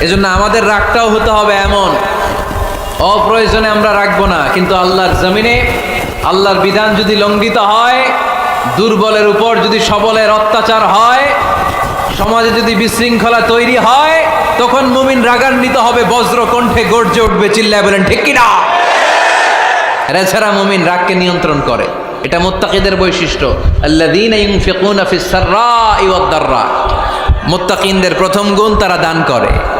এজন্য আমাদের রাগটাও হতে হবে এমন। অপ্রয়োজনে আমরা রাখব না, কিন্তু আল্লাহর জমিনে, আল্লাহর বিধান যদি লঙ্ঘিত হয়, দুর্বলের উপর যদি সবলের অত্যাচার হয়, সমাজে যদি বিশৃঙ্খলা তৈরি হয়, তখন মুমিন রাগান্বিত হবে বজ্র কণ্ঠে গর্জে উঠবে, চিল্লায় বলেন, ঠিক কিনা? এরা ছাড়া মুমিন রাগকে নিয়ন্ত্রণ করে। এটা মোত্তাকিদের বৈশিষ্ট্য। মোত্তাকিনদের প্রথম গুণ তারা দান করে।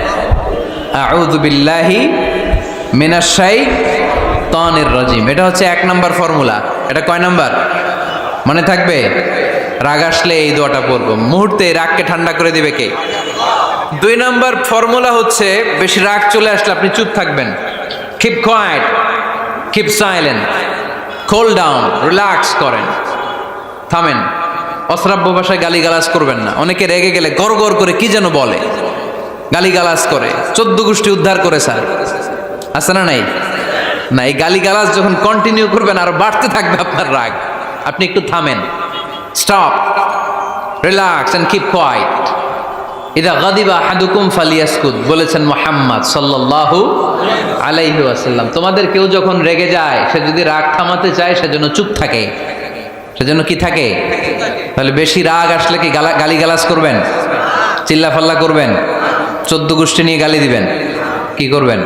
আউযু বিল্লাহি মিনাশ শাইতানির রাজিম। এটা হচ্ছে এক নম্বর ফর্মুলা। এটা কয় নাম্বার? মনে থাকবে? রাগ আসলে এই দোয়াটা পড়ব। মুহূর্তে রাগকে ঠান্ডা করে দিবে কে? দুই নম্বর ফর্মুলা হচ্ছে, বেশি রাগ চলে আসলে আপনি চুপ থাকবেন। Keep quiet keep silent cool down relax করেন। থামেন। অশ্রাব্য ভাষায় গালিগালাজ করবেন না। অনেকে রেগে গেলে গড় গড় করে কি যেন বলে। গালিগালাজ করে। চোদ্দ গোষ্ঠী উদ্ধার করে, স্যার। আছে না নাই? না, এই গালিগালাজ যখন কন্টিনিউ করবেন, আরও বাড়তে থাকবে আপনার রাগ। আপনি একটু থামেন। Stop relax and keep quiet ইদা গাদিবা হাদুকুম ফালিয়াসকুদ, বলেছেন মোহাম্মদ সাল্লাল্লাহু আলাইহি ওয়াসাল্লাম। তোমাদের কেউ যখন রেগে যায়, সে যদি রাগ থামাতে চায় সেজন্য চুপ থাকে। সেজন্য কি থাকে? তাহলে বেশি রাগ আসলে কি গালা, গালিগালাজ করবেন? চিল্লাফাল্লা করবেন? চোদ্দ গোষ্ঠী নিয়ে গালি দিবেন। কি করবেন?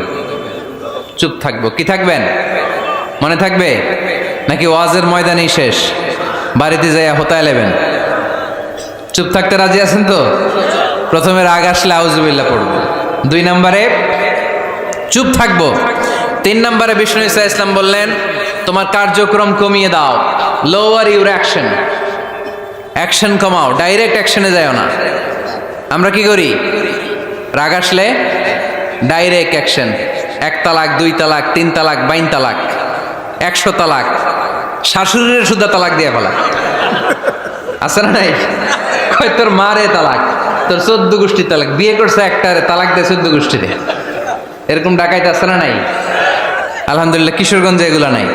চুপ থাকব। কি থাকবেন? মনে থাকবে? নাকি ওয়াজের ময়দানেই শেষ? বাড়িতে যাইয়া হোতায় নেবেন চুপ থাকতে রাজি আছেন তো? প্রথমে রাগ আসলে আউজুবিল্লা পড়ব। দুই নম্বরে, চুপ থাকব। তিন নম্বরে বিষ্ণু ইসা ইসলাম বললেন, তোমার কার্যক্রম কমিয়ে দাও। লোয়ার ইউর অ্যাকশন অ্যাকশন কমাও। ডাইরেক্ট অ্যাকশনে যাও না। আমরা কি করি? রাগ আসলে ডাইরেক্ট অ্যাকশন এক তালাক, দুই তালাক, তিন তালাক, বাইন তালাক, একশো তালাক। শাশুড়ির সুদ্ধা তালাক দিয়ে ফেলা। আছে না নাই? কয়, তোর মারে তালাক, তোর চোদ্দ গোষ্ঠী তালাক, বিয়ে করছে একটা তালাক দিয়ে চোদ্দ গোষ্ঠীতে এরকম ডাকাইতে আছে না নাই? আলহামদুলিল্লাহ, কিশোরগঞ্জে এগুলা নাই।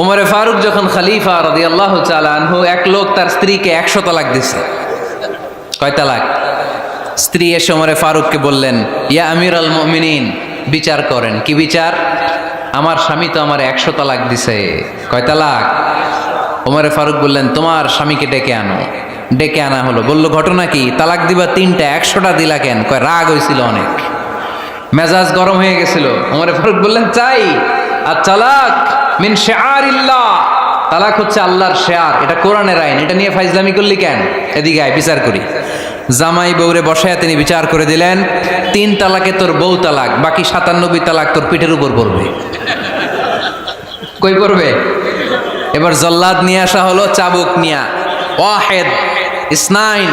ওমরে ফারুক যখন খালিফা রদি আল্লাহ আনহু, এক লোক তার স্ত্রীকে একশো তালাক দিছে। কয় তালাক? স্ত্রী এসে ওমরে ফারুককে বললেন, ইয়া আমির আল মমিনিন। বিচার করেন। কি বিচার? আমার স্বামী তো আমার একশো তালাক দিছে। কয় তালাক? ওমরে ফারুক বললেন, তোমার স্বামীকে ডেকে আনো। ডেকে আনা হলো। বলল, ঘটনা কি? তালাক দিবা তিনটা, একশোটা দিলা কেন? কয়, রাগ হয়েছিল অনেক। মেজাজ গরম হয়ে গেছিল। ওমরে ফারুক বললেন, চাই। আর তালাক মিন শেয়ার ইল্লাহ তালাক হচ্ছে আল্লাহর শেয়ার। এটা কোরআনের আইন। এটা নিয়ে ফাইজলামি করলি কেন? এদিকে আয়, বিচার করি। জামাই বউরে বসায় তিনি বিচার করে দিলেন, তিন তালাকে তোর বউ তালাক, বাকি সাতানব্বই তালাক তোর পিঠের উপর পড়বে। কই পড়বে? এবার জল্লাদ নিয়ে আসা হলো চাবুক নিয়া ওয়াহেদ, ইসনাইন,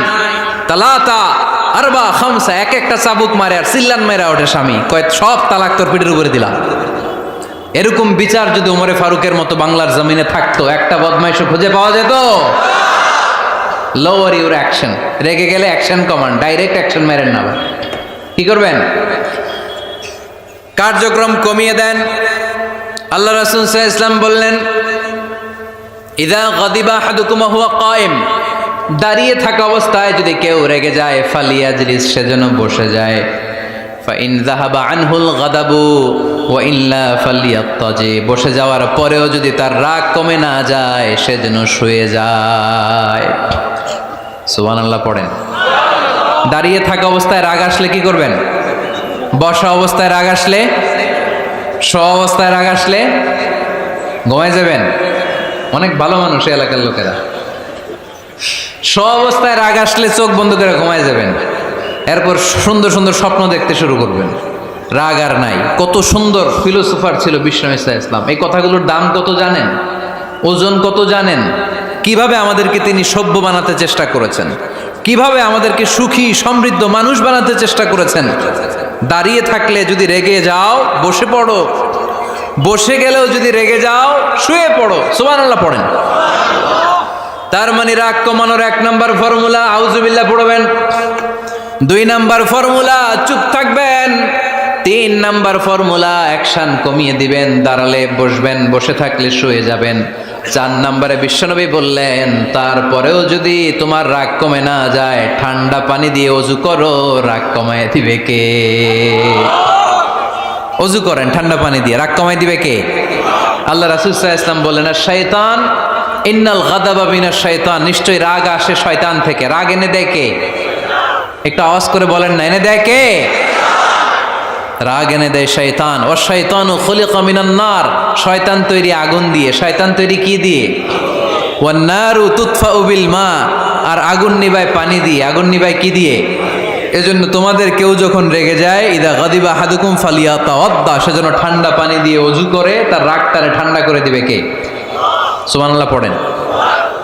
তালাতা, আরবা, খামসা, এক একটা চাবুক মারে আর সিল্লান মেরা ওঠে স্বামী। কয়, সব তালাক তোর পিঠের উপরে দিলাম। এরকম বিচার যদি উমরে ফারুকের মতো বাংলার জমিনে থাকতো, একটা বদমাইশও খুঁজে পাওয়া যেত? লোয়ার ইউর অ্যাকশন রেগে গেলে অ্যাকশন কমান ডাইরেক্ট অ্যাকশন মেরেন না। কি করবেন? কার্যক্রম কমিয়ে দেন। আল্লাহ রাসুল ইসলাম বললেন, ইদা গদিবা হাদুকুমা হুয়া কায়েম। দাঁড়িয়ে থাকা অবস্থায় যদি কেউ রেগে যায় ফালিয়া ফালিয়াজলিস সেজন্য বসে যায়। ফাইন যাহাবা আনহুল গাদাবু ইল্লা বসে যাওয়ার পরেও যদি তার রাগ কমে না যায় সেজন্য শুয়ে যায়। সুবহানাল্লাহ পড়েন। দাঁড়িয়ে থাকা অবস্থায় রাগ আসলে কি করবেন? বসা অবস্থায় রাগ আসলে স অবস্থায় রাগ আসলে ঘুমায় যাবেন। অনেক ভালো মানুষ এলাকার লোকেরা। স অবস্থায় রাগ আসলে চোখ বন্ধ করে ঘুমায় যাবেন। এরপর সুন্দর সুন্দর স্বপ্ন দেখতে শুরু করবেন। রাগ আর নাই। কত সুন্দর ফিলোসোফার ছিল বিষ্ণু ইসলাম। এই কথাগুলোর দাম কত জানেন? ওজন কত জানেন? কীভাবে আমাদেরকে তিনি সভ্য বানাতে চেষ্টা করেছেন? কীভাবে আমাদেরকে সুখী, সমৃদ্ধ মানুষ বানাতে চেষ্টা করেছেন? দাঁড়িয়ে থাকলে যদি রেগে যাও, বসে পড়ো। বসে গেলেও যদি রেগে যাও, শুয়ে পড়ো। সুবান আল্লাহ পড়েন। তার মানে রাগ কমানোর এক নম্বর ফর্মুলা আউজুবিল্লাহ পড়বেন। দুই নাম্বার ফর্মুলা, চুপ থাকবেন। তিন নাম্বার ফর্মুলা, অ্যাকশন কমিয়ে দিবেন। দাঁড়ালে বসবেন, বসে থাকলে শুয়ে যাবেন। চার নাম্বারে বিশ্বনবী বললেন, তারপরেও যদি তোমার রাগ কমে না যায়, ঠান্ডা পানি দিয়ে অজু করো। রাগ কমায় দিবে কে? অজু করেন, ঠান্ডা পানি দিয়ে। রাগ কমাই দিবে কে? আল্লাহ রাসুল ইসলাম বললেন, আর শয়তান, ইন্নাল গাদাবা বিনা শয়তান। নিশ্চয়ই রাগ আসে শয়তান থেকে। রাগ এনে দেয় কে? একটু আওয়াজ করে বলেন না, এনে দেয় কে? রাগ এনে দেয় শয়তান। ও শয়তান ও খলিকা মিনান নার। শয়তান তৈরি আগুন দিয়ে। শয়তান তৈরি কি দিয়ে? ওয়ান্নারু তুৎফা উবিল মা। আর আগুন নিবায় পানি দিয়ে। আগুন নিবায় কি দিয়ে? এজন্য তোমাদের কেউ যখন রেগে যায়, ইদা গাদিবা হাদুকুম ফালিয়া তাওয়াদ্দা। সেজন্য ঠান্ডা পানি দিয়ে অজু করে, তার রাগটারে ঠান্ডা করে দিবে কে? সুবহানাল্লাহ পড়েন।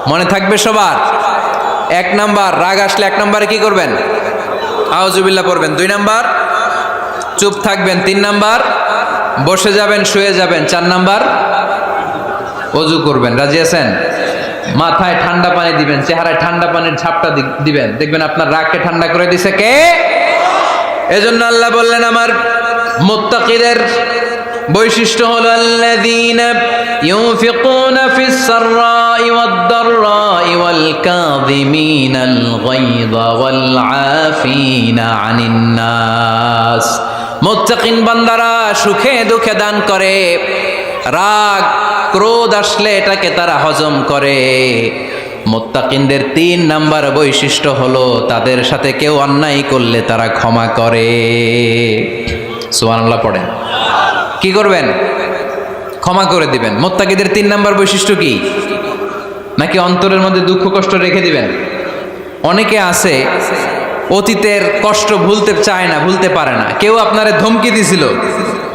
মনে থাকবে সবার? এক নাম্বার, রাগ আসলে এক নাম্বারে কি করবেন? আউজুবিল্লাহ পড়বেন। দুই নাম্বার চুপ থাকবেন, তিন নাম্বার। বসে যাবেন, শুয়ে যাবেন, চার নাম্বার। অজু করবেন, রাজি আছেন? মাথায় ঠান্ডা পানি দিবেন, চেহারায় ঠান্ডা পানির ঝাপটা দিবেন। দেখবেন আপনার রাগকে ঠান্ডা করে দিছে কে? এজন্য আল্লাহ বললেন, আমার মুত্তাকিদের বৈশিষ্ট্য হলো, আল্লাযীনা ইউনফিকুনা ফিস সাররাই ওয়াদ দাররাই ওয়াল কাযিমিনাল গায়যা ওয়াল আফিনা আনিন নাস। মুত্তাকিন বান্দারা সুখে দুঃখে দান করে। রাগ, ক্রোধ আসলে এটাকে তারা হজম করে। মোত্তাকিনদের তিন নাম্বার বৈশিষ্ট্য হলো তাদের সাথে কেউ অন্যায় করলে তারা ক্ষমা করে। সুবহানাল্লাহ পড়েন। কি করবেন? ক্ষমা করে দিবেন। মোত্তাকিদের তিন নাম্বার বৈশিষ্ট্য কি? নাকি অন্তরের মধ্যে দুঃখ কষ্ট রেখে দিবেন? অনেকে আছে অতীতের কষ্ট ভুলতে চায় না, ভুলতে পারে না। কেউ আপনারে ধমকি দিছিল,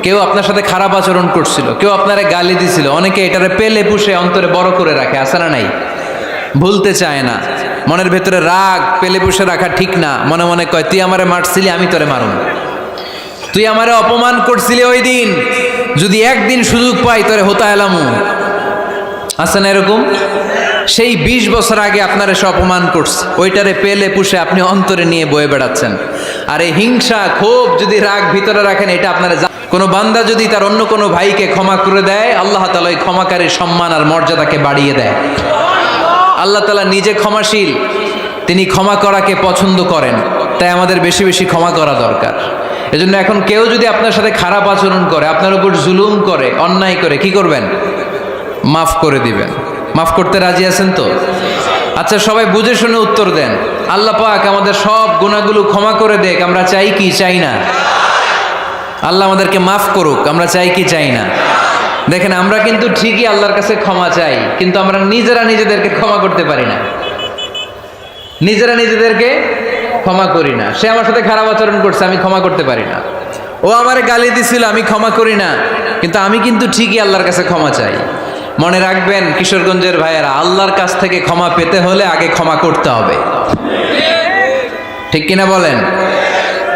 কেউ আপনার সাথে খারাপ আচরণ করছিল, কেউ আপনারে গালি দিছিল। অনেকে এটারে পেলে পুষে অন্তরে বড় করে রাখে আসে না নাই? ভুলতে চায় না। মনের ভেতরে রাগ, পেলে পুষে রাখা ঠিক না। মনে মনে কয়, তুই আমারে মারছিলি, আমি তোরে মারুন তুই আমারে অপমান করছিলি ওই দিন, যদি একদিন সুযোগ পাই তোরে হতা এলামু। আছে না এরকম? সেই বিশ বছর আগে আপনার এসে অপমান করছে। ওইটারে পেলে পুষে আপনি অন্তরে নিয়ে বয়ে বেড়াচ্ছেন। আর এই হিংসা, ক্ষোভ যদি রাগ ভিতরে রাখেন, এটা আপনারা কোনো বান্দা যদি তার অন্য কোনো ভাইকে ক্ষমা করে দেয়, আল্লাহ তালা ওই ক্ষমাকারীর সম্মান আর মর্যাদাকে বাড়িয়ে দেয়। আল্লাহ তালা নিজে ক্ষমাশীল, তিনি ক্ষমা করাকে পছন্দ করেন, তাই আমাদের বেশি বেশি ক্ষমা করা দরকার। এজন্য এখন কেউ যদি আপনার সাথে খারাপ আচরণ করে, আপনার উপর জুলুম করে, অন্যায় করে, কি করবেন? মাফ করে দিবেন। মাফ করতে রাজি আছেন তো? আচ্ছা সবাই বুঝে শুনে উত্তর দেন। আল্লাহ পাক আমাদের সব গুণাগুলো ক্ষমা করে দেখ আমরা চাই কি, চাই না। আল্লাহ আমাদেরকে মাফ করুক, আমরা চাই কি, চাই না। দেখেন, আমরা কিন্তু ঠিকই আল্লাহর কাছে ক্ষমা চাই, কিন্তু আমরা নিজেরা নিজেদেরকে ক্ষমা করতে পারি না। নিজেরা নিজেদেরকে ক্ষমা করি না। সে আমার সাথে খারাপ আচরণ করছে, আমি ক্ষমা করতে পারি না। ও আমারে গালি দিছিল, আমি ক্ষমা করি না। কিন্তু আমি কিন্তু ঠিকই আল্লাহর কাছে ক্ষমা চাই। মনে রাখবেন, কিশোরগঞ্জের ভাইয়েরা, আল্লাহর কাছ থেকে ক্ষমা পেতে হলে আগে ক্ষমা করতে হবে। ঠিক কিনা বলেন?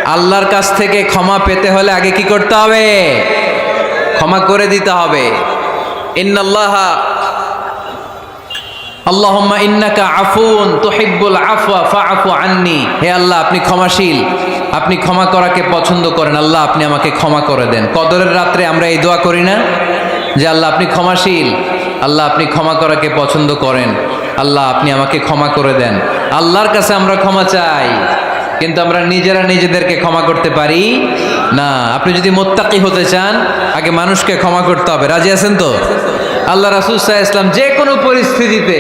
আল্লাহর কাছ থেকে ক্ষমা পেতে হলে আগে কি করতে হবে? ক্ষমা করে দিতে হবে। ইন্নাল্লাহ, আল্লাহুম্মা ইন্নাকা আফুন তুহিব্বুল আফওয়া, ফাআফু আন্নি। হে আল্লাহ, আপনি ক্ষমাশীল। আপনি ক্ষমা করাকে পছন্দ করেন। আল্লাহ, আপনি আমাকে ক্ষমা করে দেন। কদরের রাত্রে আমরা এই দোয়া করি না যে, আল্লাহ, আপনি ক্ষমাশীল। আল্লাহ, আপনি ক্ষমা করাকে পছন্দ করেন। আল্লাহ, আপনি আমাকে ক্ষমা করে দেন। আল্লাহর কাছে আমরা ক্ষমা চাই, কিন্তু আমরা নিজেরা নিজেদেরকে ক্ষমা করতে পারি না। আপনি যদি মোত্তাকি হতে চান, আগে মানুষকে ক্ষমা করতে হবে। রাজি আছেন তো? আল্লাহ রাসুল সাহা ইসলাম যে কোনো পরিস্থিতিতে,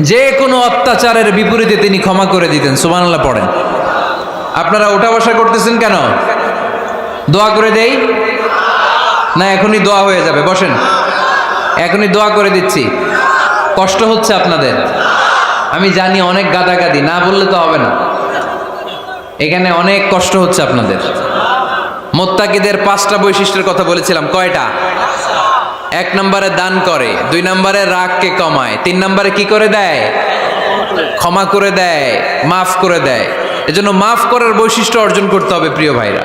যে কোনো অত্যাচারের বিপরীতে তিনি ক্ষমা করে দিতেন। সুমান আল্লাহ পড়েন। আপনারা ওঠা বসা করতেছেন কেন? দোয়া করে দেই? না, এখনই দোয়া হয়ে যাবে। বসেন। এখনই দোয়া করে দিচ্ছি। কষ্ট হচ্ছে আপনাদের। আমি জানি অনেক গাদাগাদি, না বললে তো হবে না। এখানে অনেক কষ্ট হচ্ছে আপনাদের। মোত্তাকিদের পাঁচটা বৈশিষ্ট্যের কথা বলেছিলাম, কয়টা? এক নম্বরে দান করে, দুই নম্বরে রাগকে কমায়, তিন নম্বরে কি করে দেয়? ক্ষমা করে দেয়, মাফ করে দেয়। এজন্য মাফ করার বৈশিষ্ট্য অর্জন করতে হবে, প্রিয় ভাইরা।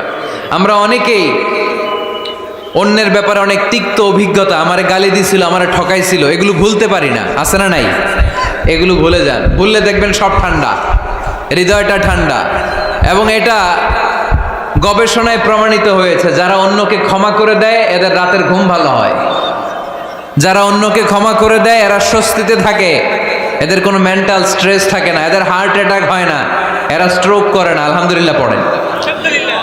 আমরা অনেকেই অন্যের ব্যাপারে অনেক তিক্ত অভিজ্ঞতা আমারে গালি দিছিল, আমারে ঠকাইছিল, এগুলো ভুলতে পারি না। আছে না নাই? এগুলো ভুলে যান। ভুললে দেখবেন সব ঠান্ডা। হৃদয়টা ঠান্ডা। এবং এটা গবেষণায় প্রমাণিত হয়েছে, যারা অন্যকে ক্ষমা করে দেয়, এদের রাতের ঘুম ভালো হয়। যারা অন্যকে ক্ষমা করে দেয়, এরা স্বস্তিতে থাকে। এদের কোনো মেন্টাল স্ট্রেস থাকে না, এদের হার্ট অ্যাটাক হয় না। এরা স্ট্রোক করে না। আলহামদুলিল্লাহ পড়েন।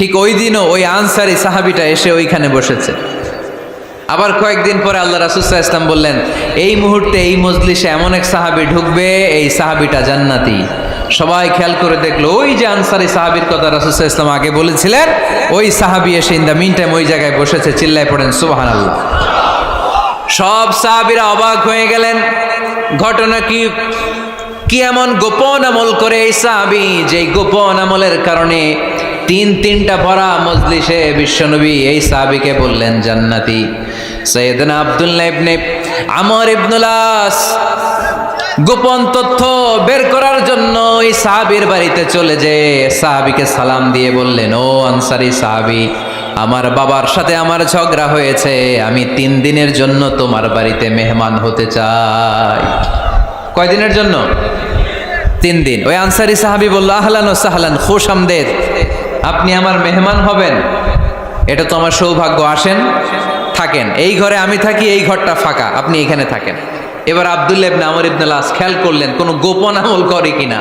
ঠিক ওই দিনও ওই আনসারি সাহাবিটা এসে ওইখানে বসেছে। আবার কয়েকদিন পরে আল্লাহ রাসুসাহ ইসলাম বললেন, এই মুহূর্তে, এই মজলিসে এমন এক সাহাবি ঢুকবে, এই সাহাবিটা জান্নাতি। সবাই খেয়াল করে দেখল, ওই যে আনসারি সাহাবির কথা রাসুসাহ ইসলাম আগে বলেছিলেন, ওই সাহাবি এসে ইন দ্য মিন টাইম ওই জায়গায় বসেছে, চিল্লায় পড়েন সুবাহান আল্লাহ সব সাহাবিরা অবাক হয়ে গেলেন। ঘটনা কি কি এমন গোপন আমল করে এই সাহাবি যে গোপন আমলের কারণে তিন তিনটা ভরা মজলিসে বিশ্বনবী এই সাহাবিকে বললেন, জান্নাতি। সৈয়দনা আব্দুল্লাহ ইবনে আমর ইবনুলাস গোপন তথ্য বের করার জন্য ওই সাহাবির বাড়িতে চলে যে সাহাবিকে সালাম দিয়ে বললেন, ও আনসারি সাহাবি, আমার বাবার সাথে আমার ঝগড়া হয়েছে, আমি তিন দিনের জন্য তোমার বাড়িতে মেহমান হতে চাই। কয়দিনের জন্য? তিন দিন। ওই আনসারি সাহাবি বলল, আহলান ও সাহলান, খুশ আমদের। আপনি আমার মেহমান হবেন। এটা তো আমার সৌভাগ্য, আসেন, থাকেন। এই ঘরে আমি থাকি, এই ঘরটা ফাঁকা, আপনি এখানে থাকেন। এবার আবদুল্লাহ ইবনে আমর ইবনে লাস খেয়াল করলেন, কোনো গোপন আমল করে কিনা?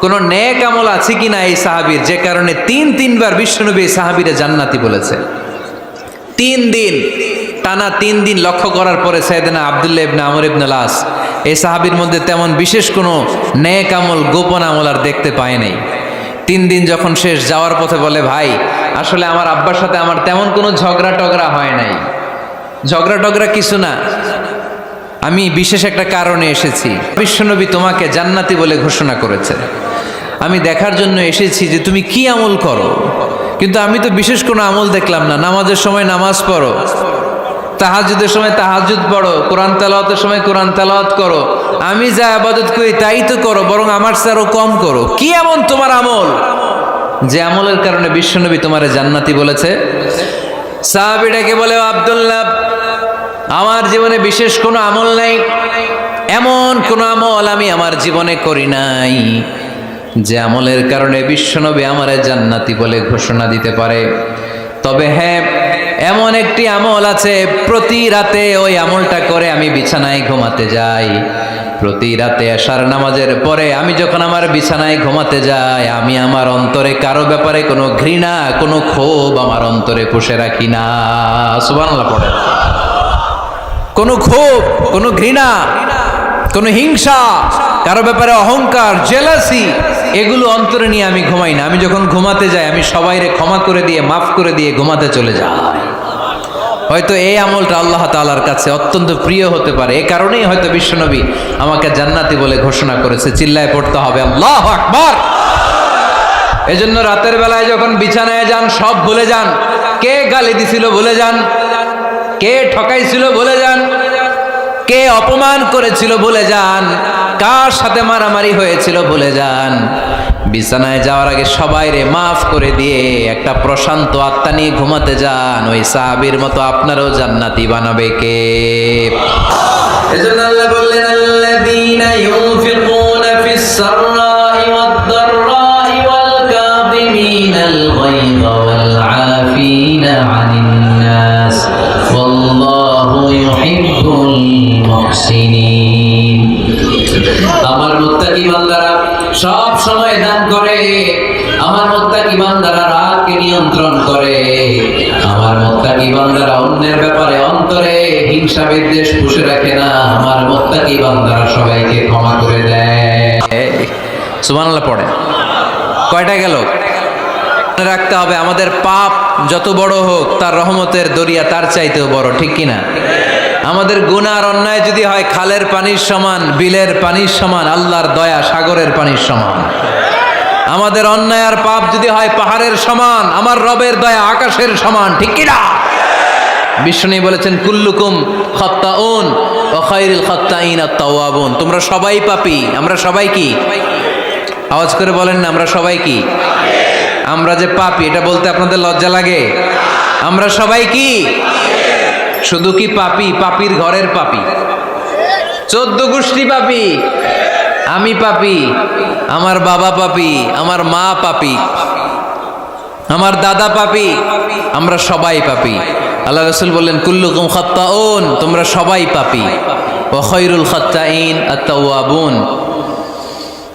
কোনো নেক আমল আছে কিনা এই সাহাবীর? যে কারণে তিন তিনবার বিশ্বনবী এই সাহাবীরে জান্নাতি বলেছে। তিন দিন, টানা তিন দিন লক্ষ্য করার পরে সাইদেনা আবদুল্লাহ ইবনে আমর ইবনে লাস এই সাহাবীর মধ্যে তেমন বিশেষ কোনো নেক আমল, গোপন আমল আর দেখতে পায় নাই। তিন দিন যখন শেষ, যাওয়ার পথে বলে, ভাই, আসলে আমার আব্বার সাথে আমার তেমন কোনো ঝগড়া টগড়া হয় নাই। ঝগড়া টগড়া কিছু না। আমি বিশেষ একটা কারণে এসেছি। বিশ্বনবী তোমাকে জান্নাতি বলে ঘোষণা করেছে। আমি দেখার জন্য এসেছি যে তুমি কি আমল করো। কিন্তু আমি তো বিশেষ কোনো আমল দেখলাম না। নামাজের সময় নামাজ পড়ো তাহাজুদের সময় তাহাজুদ পড়ো, কোরআন তেলাওয়াতের সময় কোরআন তেলাওয়াত করো আমি যা আবাদত করি, তাই তো করো, বরং আমার স্যারও কম করো। কি এমন তোমার আমল? যে আমলের কারণে বিশ্বনবী তোমারে জান্নাতি বলেছে। সাহাবিটাকে বলে আব্দুল্লাহ, আমার জীবনে বিশেষ কোনো আমল নাই। এমন কোনো আমল আমি আমার জীবনে করি নাই, যে আমলের কারণে বিশ্বনবী আমারে জান্নাতি বলে ঘোষণা দিতে পারে। তবে হ্যাঁ এমন একটি আমল আছে, প্রতি রাতে ওই আমলটা করে আমি বিছানায় ঘুমাতে যাই। প্রতি রাতে আসার নামাজের পরে আমি যখন আমার বিছানায় ঘুমাতে যাই, আমি আমার অন্তরে কারও ব্যাপারে কোনো ঘৃণা, কোনো ক্ষোভ আমার অন্তরে পুষে রাখি না। সুবহানাল্লাহ পড়ে কোনো ক্ষোভ, কোনো ঘৃণা, কোনো হিংসা, কারও ব্যাপারে অহংকার জেলাসি এগুলো অন্তরে নিয়ে আমি ঘুমাই না। আমি যখন ঘুমাতে যাই, আমি সবাইরে ক্ষমা করে দিয়ে, মাফ করে দিয়ে ঘুমাতে চলে যাই। হয়তো এই আমলটা আল্লাহ তালার কাছে অত্যন্ত প্রিয় হতে পারে। এ কারণেই হয়তো বিশ্বনবী আমাকে জান্নাতি বলে ঘোষণা করেছে, চিল্লায় পড়তে হবে, আল্লাহ আকবার। এজন্য রাতের বেলায় যখন বিছানায় যান, সব ভুলে যান। কে গালি দিছিল ভুলে যান। কে ঠকাইছিল ভুলে যান। কে অপমান করেছিল ভুলে যান। কার সাথে মারামারি হয়েছিল ভুলে যান। বিছানায় যাওয়ার আগে সবাই রে মাফ করে দিয়ে একটা প্রশান্ত আত্মা নিয়ে ঘুমাতে যান। ওই সাহাবির মতো আপনারও জান্নাতি বানাবে কে? এজন্য আল্লাহ বললেন, আল্লাযীনা ইউনফিকুনা ফিস ওয়াদ ওয়াল ওয়াল আফিনা আনিন নাস। ওয়াল্লাহু ইউহিব্বুল মুহসিনিন। সময় দান করে। আমার মুত্তাকি বান্দারা রাগকে নিয়ন্ত্রণ করে। আমার মুত্তাকি বান্দারা অন্যের ব্যাপারে অন্তরে হিংসা বিদ্বেষ পুষে রাখে না। আমার মুত্তাকি বান্দারা সবাইকে ক্ষমা করে দেয়। সুবহানাল্লাহ পড়ে। কয়টা গেল? রাখতে হবে, আমাদের পাপ যত বড় হোক, তার রহমতের দরিয়া তার চাইতেও বড়, ঠিক কিনা? আমাদের গুনার অন্যায় যদি হয়, খালের পানির সমান, বিলের পানির সমান, আল্লাহর দয়া সাগরের পানির সমান। আমাদের অন্যায় আর পাপ যদি হয়, পাহাড়ের সমান, আমার রবের দয়া আকাশের সমান, ঠিক কিনা বিষ্ণু বলেছেন, কুল্লুকুম খত্তাউন ও খাইরুল খত্তাইন তোমরা সবাই পাপি, আমরা সবাই কি? আওয়াজ করে বলেন না, আমরা সবাই কি? আমরা যে পাপি, এটা বলতে আপনাদের লজ্জা লাগে? আমরা সবাই কি? শুধু কি পাপি? পাপির ঘরের পাপি। চোদ্দ গোষ্ঠী পাপি। আমি পাপি, আমার বাবা পাপি, আমার মা পাপি, আমার দাদা পাপি, আমরা সবাই পাপি। আল্লাহ রসুল বললেন, কুল্লুকুম খত্তা ওন তোমরা সবাই পাপি। ও খৈরুল খত্তাইন আত্তাওয়াবুন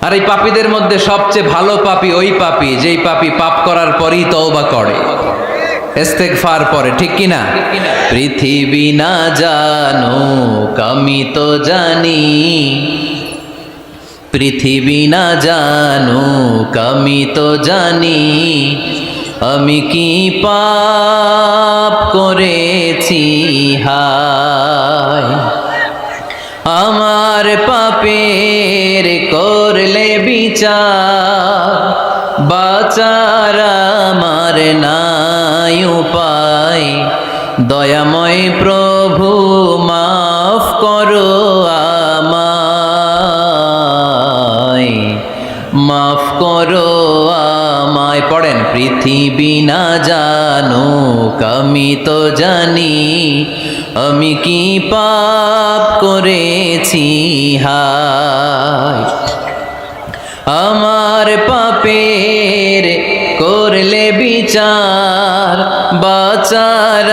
আর এই পাপীদের মধ্যে সবচেয়ে ভালো পাপি ওই পাপি, যেই পাপি পাপ করার পরই তওবা করে। ইস্তেগফার পরে, ঠিক কি না পৃথিবী না জানো আমি তো জানি। পৃথিবী না জানো আমি তো জানি। আমি কি পাপ করেছি? হায়। আমার পাপের করলে বিচার। বাচার আমার নাই উপায়। দয়াময় প্রভু, মাফ করো আমায়। মাফ করো আমায়। পড়েন, পৃথিবী না জানো আমি তো জানি, আমি কি পাপ করেছি, হায়। আমার করলে বিচার বাচার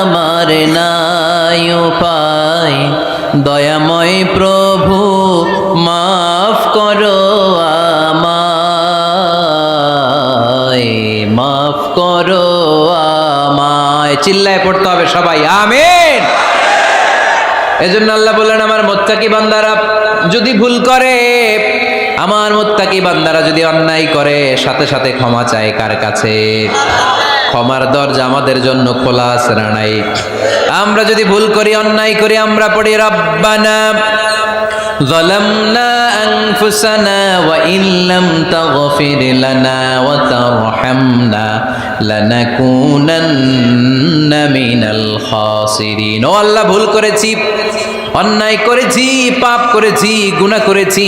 আমার নাই উপায়। দয়াময় প্রভু, মাফ করো আমায়। মাফ করো আমায়। চিল্লায় পড়তে হবে সবাই, আমিন। এজন্য আল্লাহ বললেন, আমার মোত্তাকি বান্দারা, যদি ভুল করে আমার মোত্তাকি বান্দারা যদি অন্যায় করে সাথে সাথে ক্ষমা চায় কার কাছে ক্ষমার দরজা আমাদের জন্য খোলা আছে না নাই আমরা যদি ভুল করি অন্যায় করি আমরা পড়ি রব্বানা ظلمنا أنفسنا وإن لم تغفر لنا وترحمنا لنكونن من الخاسرين ও আল্লাহ ভুল করেছি অন্যায় করেছি, পাপ করেছি, গুনাহ করেছি,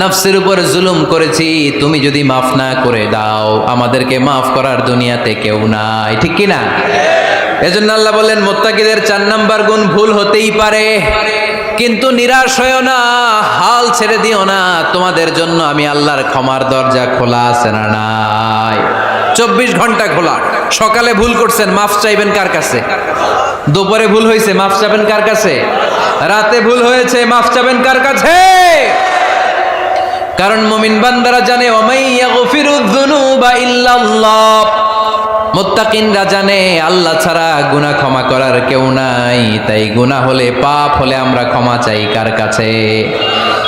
নফসের উপর জুলুম করেছি, তুমি যদি মাফ না করে দাও, আমাদেরকে মাফ করার দুনিয়াতে কেউ নাই। ঠিক কি না? এজন্য আল্লাহ বললেন, মোত্তাকিদের চার নাম্বার গুণ ভুল হতেই পারে, কিন্তু নিরাশ হয়েও না, হাল ছেড়ে দিও না, তোমাদের জন্য আমি আল্লাহর ক্ষমার দরজা খোলা আছে না নাই। চব্বিশ ঘণ্টা খোলা। সকালে ভুল করছেন, মাফ চাইবেন কার কাছে? দুপুরে ভুল হয়েছে মাফ চাইবেন কার কাছে? রাতে ভুল হয়েছে, মাফ চাবেন কার কাছে? কারণ মমিন বান্দারা জানে মোত্তাকিনরা জানে, আল্লাহ ছাড়া গুনাহ ক্ষমা করার কেউ নাই। তাই গুনাহ হলে পাপ হলে আমরা ক্ষমা চাই কার কাছে?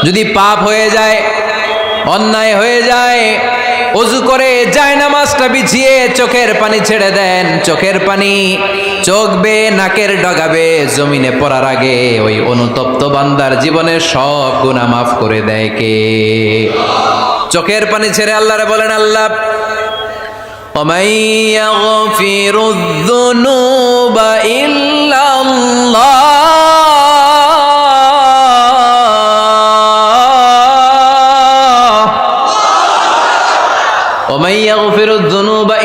যদি পাপ হয়ে যায়, অন্যায় হয়ে যায় অজু করে যায় নামাজটা বিছিয়ে চোখের পানি ছেড়ে দেন চোখের পানি চোখ বে নাকের ডগাবে জমিনে পড়ার আগে ওই অনুতপ্ত বান্দার জীবনের সব গুণা মাফ করে দেয় কে চোখের পানি ছেড়ে আল্লাহরে বলেন আল্লাহ ومن يغفر الذنوب إلا الله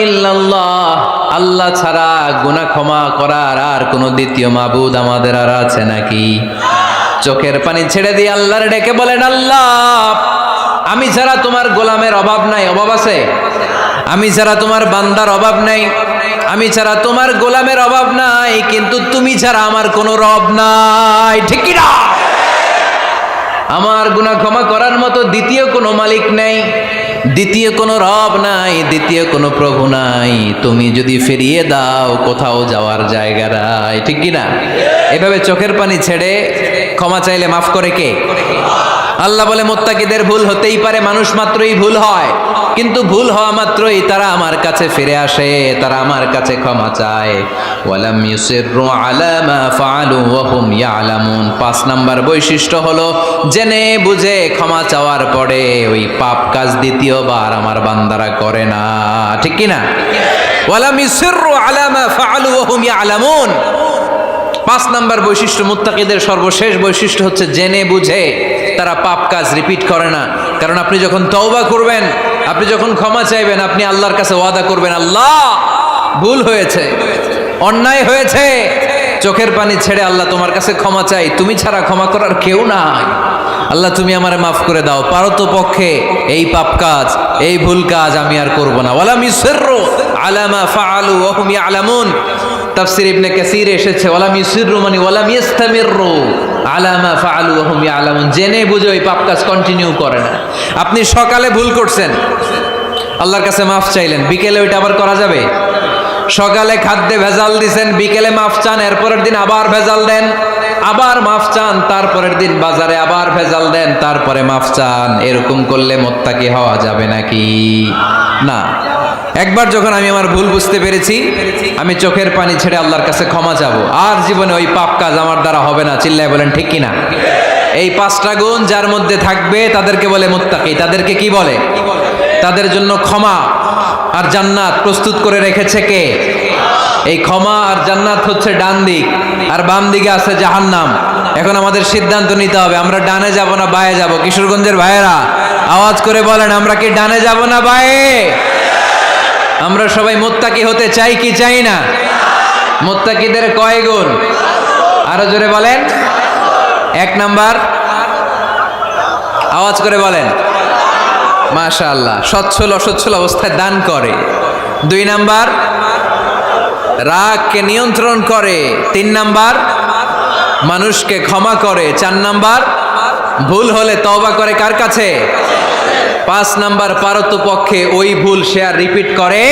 ইল্লাল্লাহ, আল্লাহ ছাড়া গুনা ক্ষমা করার আর কোনো দ্বিতীয় মাবুদ আমাদের আর আছে নাকি? চোখের পানি ছেড়ে দিয়ে আল্লাহর ডেকে বলেন, আল্লাহ, আমি ছাড়া তোমার গোলামের অভাব নাই। অভাব আছে? আমি ছাড়া তোমার বান্দার অভাব নাই। আমি ছাড়া তোমার গোলামের অভাব নাই, কিন্তু তুমি ছাড়া আমার কোনো রব নাই। ঠিক না? আমার গুণা ক্ষমা করার মতো দ্বিতীয় কোনো মালিক নেই। দ্বিতীয় কোনো রব নাই, দ্বিতীয় কোনো প্রভু নাই। তুমি যদি ফিরিয়ে দাও, কোথাও যাওয়ার জায়গা নাই। ঠিক কি না? এভাবে চোখের পানি ছেড়ে ক্ষমা চাইলে মাফ করে কে? আল্লাহ বলে, মোত্তাকিদের ভুল হতেই পারে, মানুষ মাত্রই ভুল হয়। কিন্তু ভুল হওয়া মাত্রই তারা আমার কাছে ফিরে আসে, তারা আমার কাছে ক্ষমা চায়। পাঁচ নাম্বার বৈশিষ্ট্য হলো, জেনে বুঝে ক্ষমা চাওয়ার পরে ওই পাপ কাজ দ্বিতীয়বার আমার বান্দারা করে না। ঠিক কি না ওয়ালাম ইউসিররু আলা মা ফাআলু ওয়া হুম ইয়ালামুন। পাঁচ নাম্বার বৈশিষ্ট্য, মুত্তাকিদের সর্বশেষ বৈশিষ্ট্য হচ্ছে জেনে বুঝে তারা পাপ কাজ রিপিট করে না। কারণ আপনি যখন তওবা করবেন, আপনি যখন ক্ষমা চাইবেন, আপনি আল্লাহর কাছে ওয়াদা করবেন, আল্লাহ ভুল হয়েছে, অন্যায় হয়েছে চোখের পানি ছেড়ে আল্লাহ তোমার কাছে ক্ষমা চাই। তুমি ছাড়া ক্ষমা করার কেউ নাই। আল্লাহ, তুমি আমারে মাফ করে দাও। পারত পক্ষে এই পাপ কাজ, এই ভুল কাজ আমি আর করব না। ওয়ালাম ইউসিররু আলামা ফাআলু ওয়া হুম ইয়ালামুন। তাফসির ইবনে কাসির এসেছে, ওয়ালাম ইউসিররু মানে ওয়ালাম ইস্তামিররু আলামা ফাআলু ওয়া হুম ইয়ালামুন। জেনে বুঝে ওই পাপ কাজ কন্টিনিউ করে না। আপনি সকালে ভুল করছেন। আল্লাহর কাছে মাফ চাইলেন। বিকেলে ওইটা আবার করা যাবে? সকালে খাদ্যে ভেজাল দিছেন, বিকেলে মাফ চান, এরপরের দিন আবার ভেজাল দেন, আবার মাফ চান, তারপরের দিন বাজারে আবার ভেজাল দেন, তারপরে মাফ চান। এরকম করলে মোত্তাকি হওয়া যাবে নাকি? না। একবার যখন আমি আমার ভুল বুঝতে পেরেছি, আমি চোখের পানি ছেড়ে আল্লাহর কাছে ক্ষমা যাব আর জীবনে ওই পাপ কাজ আমার দ্বারা হবে না, চিল্লায় বলেন, ঠিক কিনা? এই পাঁচটা গুণ যার মধ্যে থাকবে, তাদেরকে বলে মোত্তাকি। তাদেরকে কি বলে? তাদের জন্য ক্ষমা আর জান্নাত প্রস্তুত করে রেখেছে কে? এই ক্ষমা আর জান্নাত হচ্ছে ডান দিক, আর বাম দিকে আছে জাহান্নাম। এখন আমাদের সিদ্ধান্ত নিতে হবে, আমরা ডানে যাব না বায়ে যাব? কিশোরগঞ্জের ভাইয়েরা, আওয়াজ করে বলেন, আমরা কি ডানে যাব না বায়ে? আমরা সবাই মোত্তাকি হতে চাই কি চাই না? মোত্তাকিদের কয় গুণ? আরও জোরে বলেন। এক নাম্বার। আওয়াজ করে বলেন। মাশাআল্লাহ, সচ্ছল অসচ্ছল অবস্থায় দান করে। দুই নাম্বার, রাগকে নিয়ন্ত্রণ করে। তিন নাম্বার, মানুষকে ক্ষমা করে। চার নাম্বার, ভুল হলে তবা করে কার কাছে? পাঁচ নাম্বার পারত পক্ষে ওই ভুল সে আর রিপিট করে